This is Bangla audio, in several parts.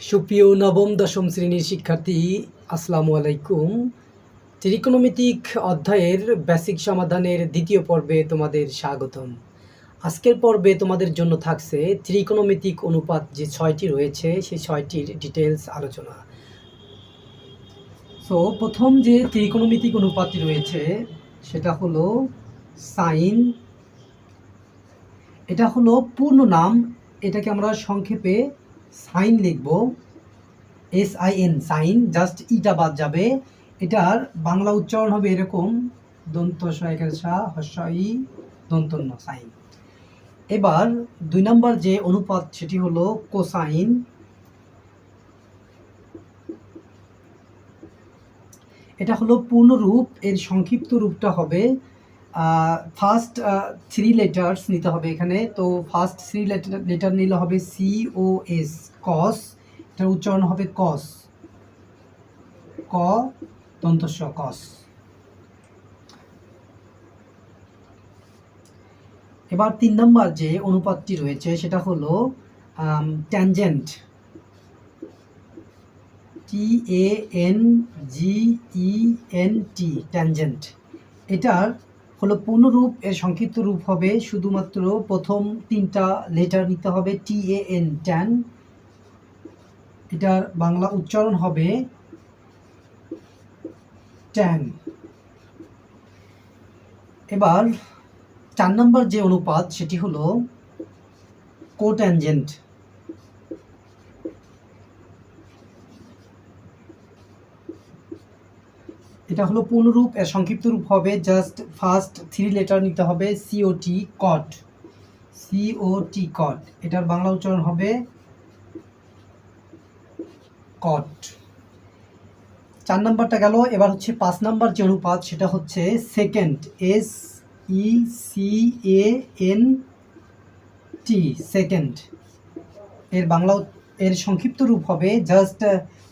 সুপ্রিয় নবম, দশম শ্রেণির শিক্ষার্থী, আসসালামু আলাইকুম। ত্রিকোণমিতিক অধ্যায়ের বেসিক সমাধানের দ্বিতীয় পর্বে তোমাদের স্বাগতম। আজকের পর্বে তোমাদের জন্য থাকছে ত্রিকোণমিতিক অনুপাত যে ছয়টি রয়েছে, সেই ছয়টির ডিটেলস আলোচনা। সো প্রথম যে ত্রিকোণমিতিক অনুপাতটি রয়েছে, সেটা হলো সাইন এটা হলো পূর্ণ নাম, এটাকে আমরা সংক্ষেপে সাইন লিখব S I N sign just ইটা বাদ যাবে। এটার বাংলা উচ্চারণ হবে এরকম, দন্ত সা, হস্যই, দন্তন্য, সাইন। এবার দুই নম্বর যে অনুপাত, সেটি হলো কোসাইন। এটা হলো পূর্ণরূপ, এর সংক্ষিপ্ত রূপটা হবে ফার্স্ট থ্রি লেটার্স নিতে হবে এখানে। তো ফার্স্ট থ্রি লেটার লেটার নিলে হবে সি ও এস কস এটার উচ্চারণ হবে কস ক দন্তস্ব কস এবার তিন নম্বর যে অনুপাতটি রয়েছে, সেটা হলো tangent T A N G E N T tangent এটার হলো পূর্ণরূপ, এর সংক্ষিপ্ত রূপ হবে শুধুমাত্র প্রথম তিনটা লেটার নিতে হবে টি এ এন ট্যান এটার বাংলা উচ্চারণ হবে ট্যান এবার চার নম্বর যে অনুপাত, সেটি হলো কোট কোট্যানজেন্ট এটা হলো পূর্ণরূপ, এর সংক্ষিপ্ত রূপ হবে জাস্ট ফার্স্ট থ্রি লেটার নিতে হবে সিওটি কট সিওটি কট এটার বাংলা উচ্চারণ হবে কট চার নাম্বারটা গেল, এবার হচ্ছে পাঁচ নাম্বার যে অনুপাত, সেটা হচ্ছে second S E C A N T second এর বাংলা এর সংক্ষিপ্ত রূপ হবে জাস্ট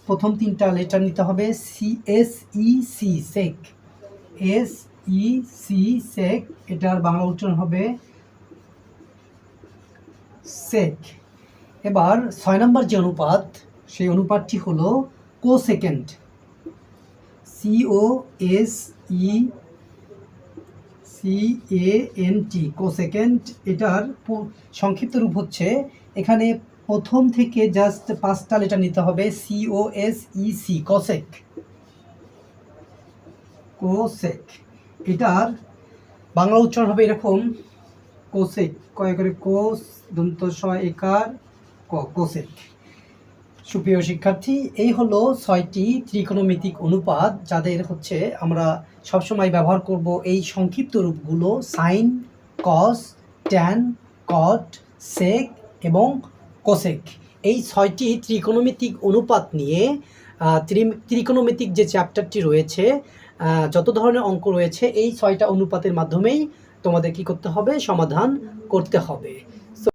প্রথম তিনটা লেটার নিতে হবে C S E C sec S E C sec এটার বাংলা উচ্চারণ হবে সেক এবার ছয় নম্বর যে অনুপাত, সেই অনুপাতটি হলো cosecant C O S E C A N T cosecant সংক্ষিপ্ত রূপ হচ্ছে এখানে প্রথম থেকে জাস্ট পাঁচটা লেটার নিতে হবে C O S E C cosec. Cosec. এটার বাংলা উচ্চারণ হবে এরকম, কোসেক কয় করে কোস দন্ত একার ক, কোসেক। সুপ্রিয় শিক্ষার্থী, এই হলো ছয়টি ত্রিকোণমিতিক অনুপাত যাদের হচ্ছে আমরা সবসময় ব্যবহার করব এই সংক্ষিপ্ত রূপগুলো সাইন কস ট্যান কট সেক এবং কোসেক। এই ছয়টি ত্রিকোণমিতিক অনুপাত নিয়ে ত্রি- ত্রিকোণমিতিক যে চ্যাপ্টারটি রয়েছে যত ধরনের অঙ্ক রয়েছে, এই ছয়টা অনুপাতের মাধ্যমেই তোমাদের কি করতে হবে? সমাধান করতে হবে।